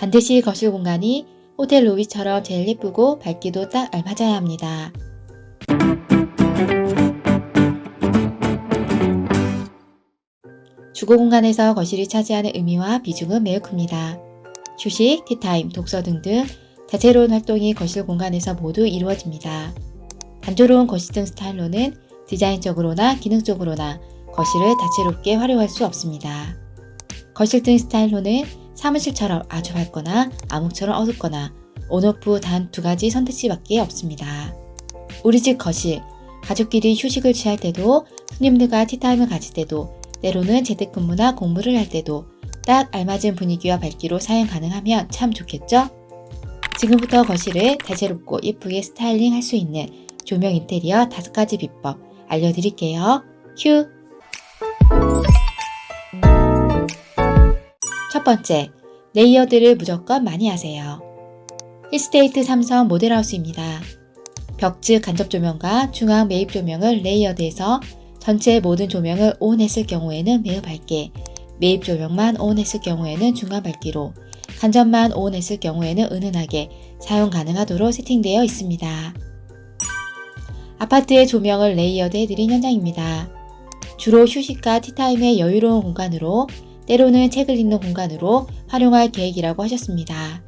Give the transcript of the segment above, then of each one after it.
반드시 거실 공간이 호텔 로비처럼 제일 예쁘고 밝기도 딱 알맞아야 합니다. 주거 공간에서 거실이 차지하는 의미와 비중은 매우 큽니다. 휴식, 티타임, 독서 등등 다채로운 활동이 거실 공간에서 모두 이루어집니다. 단조로운 거실 등 스타일로는 디자인적으로나 기능적으로나 거실을 다채롭게 활용할 수 없습니다. 거실 등 스타일로는 사무실처럼 아주 밝거나 암흑처럼 어둡거나 온오프 단 두 가지 선택지밖에 없습니다. 우리 집 거실, 가족끼리 휴식을 취할 때도 손님들과 티타임을 가질 때도 때로는 재택근무나 공부를 할 때도 딱 알맞은 분위기와 밝기로 사용 가능하면 참 좋겠죠? 지금부터 거실을 다채롭고 예쁘게 스타일링 할 수 있는 조명 인테리어 다섯 가지 비법 알려드릴게요. 큐! 번째, 레이어드를 무조건 많이 하세요. 힐스테이트 삼성 모델하우스입니다. 벽즉 간접 조명과 중앙 매입 조명을 레이어드해서 전체 모든 조명을 ON했을 경우에는 매우 밝게, 매입 조명만 ON했을 경우에는 중간 밝기로, 간접만 ON했을 경우에는 은은하게 사용 가능하도록 세팅되어 있습니다. 아파트의 조명을 레이어드 해드린 현장입니다. 주로 휴식과 티타임의 여유로운 공간으로 때로는 책을 읽는 공간으로 활용할 계획이라고 하셨습니다.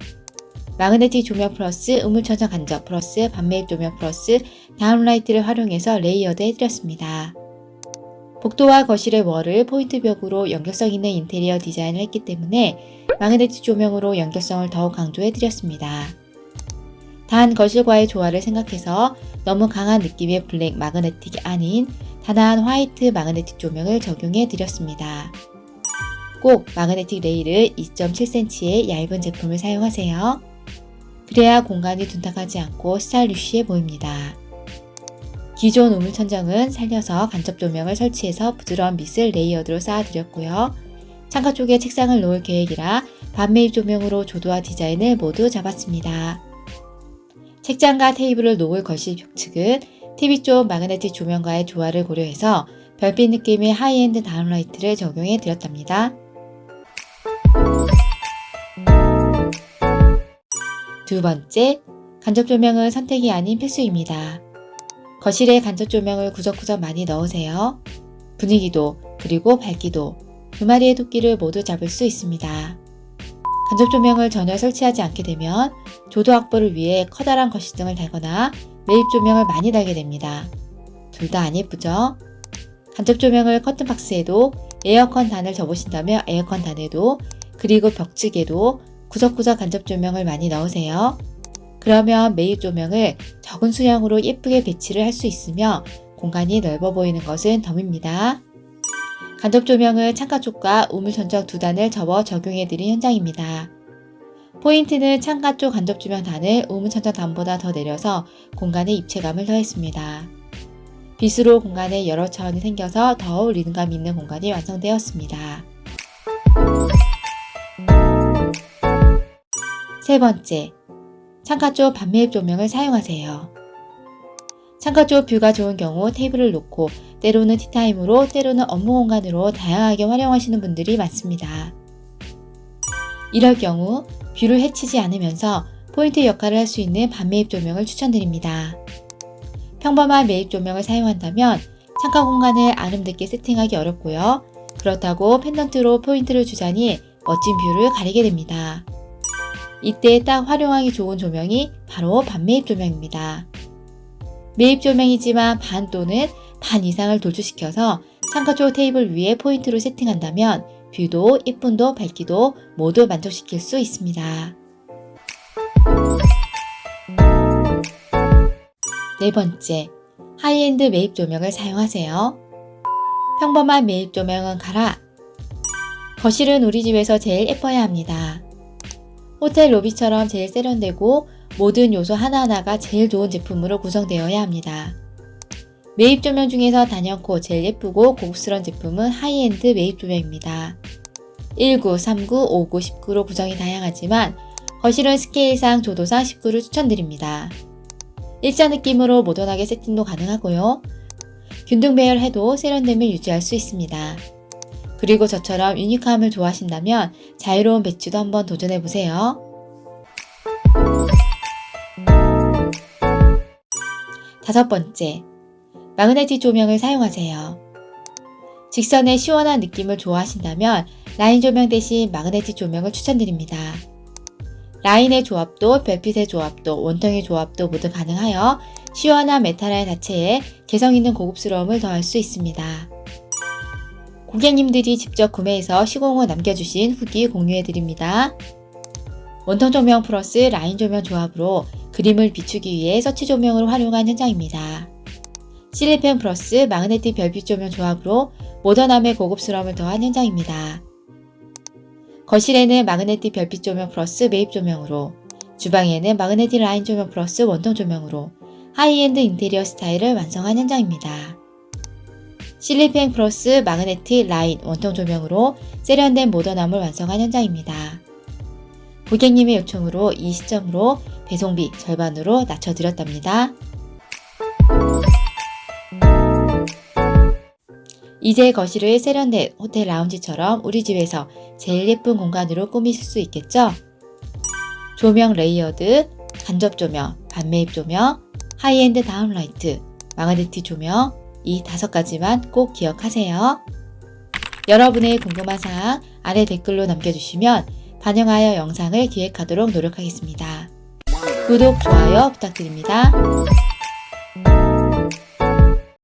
마그네틱 조명 플러스 우물천장 간접 플러스 반매입 조명 플러스 다운라이트를 활용해서 레이어드 해드렸습니다. 복도와 거실의 월을 포인트 벽으로 연결성 있는 인테리어 디자인을 했기 때문에 마그네틱 조명으로 연결성을 더욱 강조해드렸습니다. 단 거실과의 조화를 생각해서 너무 강한 느낌의 블랙 마그네틱이 아닌 단아한 화이트 마그네틱 조명을 적용해 드렸습니다. 꼭 마그네틱 레일을 2.7cm의 얇은 제품을 사용하세요. 그래야 공간이 둔탁하지 않고 스타일리쉬해 보입니다. 기존 우물천장은 살려서 간접 조명을 설치해서 부드러운 밑을 레이어드로 쌓아드렸고요. 창가 쪽에 책상을 놓을 계획이라 반매입 조명으로 조도와 디자인을 모두 잡았습니다. 책장과 테이블을 놓을 거실 벽측은 TV 쪽 마그네틱 조명과의 조화를 고려해서 별빛 느낌의 하이엔드 다운라이트를 적용해 드렸답니다. 두 번째, 간접 조명은 선택이 아닌 필수입니다. 거실에 간접 조명을 구석구석 많이 넣으세요. 분위기도 그리고 밝기도 두 마리의 토끼를 모두 잡을 수 있습니다. 간접 조명을 전혀 설치하지 않게 되면 조도 확보를 위해 커다란 거실등을 달거나 매입 조명을 많이 달게 됩니다. 둘 다 안 예쁘죠? 간접 조명을 커튼 박스에도 에어컨 단을 접으신다면 에어컨 단에도 그리고 벽 측에도 구석구석 간접 조명을 많이 넣으세요. 그러면 매입 조명을 적은 수량으로 예쁘게 배치를 할 수 있으며 공간이 넓어 보이는 것은 덤입니다. 간접 조명을 창가 쪽과 우물 전적 두 단을 접어 적용해 드린 현장입니다. 포인트는 창가 쪽 간접 조명 단을 우물 천장 단보다 더 내려서 공간에 입체감을 더했습니다. 빛으로 공간에 여러 차원이 생겨서 더욱 리듬감 있는 공간이 완성되었습니다. 세 번째, 창가 쪽 반매입 조명을 사용하세요. 창가 쪽 뷰가 좋은 경우 테이블을 놓고 때로는 티타임으로 때로는 업무 공간으로 다양하게 활용하시는 분들이 많습니다. 이럴 경우 뷰를 해치지 않으면서 포인트 역할을 할 수 있는 반매입 조명을 추천드립니다. 평범한 매입 조명을 사용한다면 창가 공간을 아름답게 세팅하기 어렵고요. 그렇다고 펜던트로 포인트를 주자니 멋진 뷰를 가리게 됩니다. 이때 딱 활용하기 좋은 조명이 바로 반매입 조명입니다. 매입 조명이지만 반 또는 반 이상을 돌출시켜서 창가 쪽 테이블 위에 포인트로 세팅한다면 뷰도 예쁨도 밝기도 모두 만족시킬 수 있습니다. 네 번째, 하이엔드 매입 조명을 사용하세요. 평범한 매입 조명은 가라. 거실은 우리 집에서 제일 예뻐야 합니다. 호텔 로비처럼 제일 세련되고 모든 요소 하나하나가 제일 좋은 제품으로 구성되어야 합니다. 매입 조명 중에서 단연코 제일 예쁘고 고급스러운 제품은 하이엔드 매입 조명입니다. 19, 39, 59, 19로 구성이 다양하지만 거실은 스케일상 조도상 19를 추천드립니다. 일자 느낌으로 모던하게 세팅도 가능하고요. 균등 배열해도 세련됨을 유지할 수 있습니다. 그리고 저처럼 유니크함을 좋아하신다면 자유로운 배치도 한번 도전해보세요. 다섯 번째, 마그네틱 조명을 사용하세요. 직선의 시원한 느낌을 좋아하신다면 라인 조명 대신 마그네틱 조명을 추천드립니다. 라인의 조합도 별빛의 조합도 원통의 조합도 모두 가능하여 시원한 메탈알 자체에 개성 있는 고급스러움을 더할 수 있습니다. 고객님들이 직접 구매해서 시공을 남겨주신 후기 공유해드립니다. 원통 조명 플러스 라인 조명 조합으로 그림을 비추기 위해 서치 조명을 활용한 현장입니다. 실리펜 플러스 마그네틱 별빛 조명 조합으로 모던함의 고급스러움을 더한 현장입니다. 거실에는 마그네틱 별빛 조명 플러스 매입 조명으로, 주방에는 마그네틱 라인 조명 플러스 원통 조명으로 하이엔드 인테리어 스타일을 완성한 현장입니다. 실리펜 플러스 마그네틱 라인 원통 조명으로 세련된 모던함을 완성한 현장입니다. 고객님의 요청으로 이 시점으로 배송비 절반으로 낮춰드렸답니다. 이제 거실을 세련된 호텔 라운지처럼 우리 집에서 제일 예쁜 공간으로 꾸미실 수 있겠죠? 조명 레이어드, 간접 조명, 반매입 조명, 하이엔드 다운라이트, 마그네틱 조명 이 다섯 가지만 꼭 기억하세요. 여러분의 궁금한 사항 아래 댓글로 남겨주시면 반영하여 영상을 기획하도록 노력하겠습니다. 구독, 좋아요 부탁드립니다.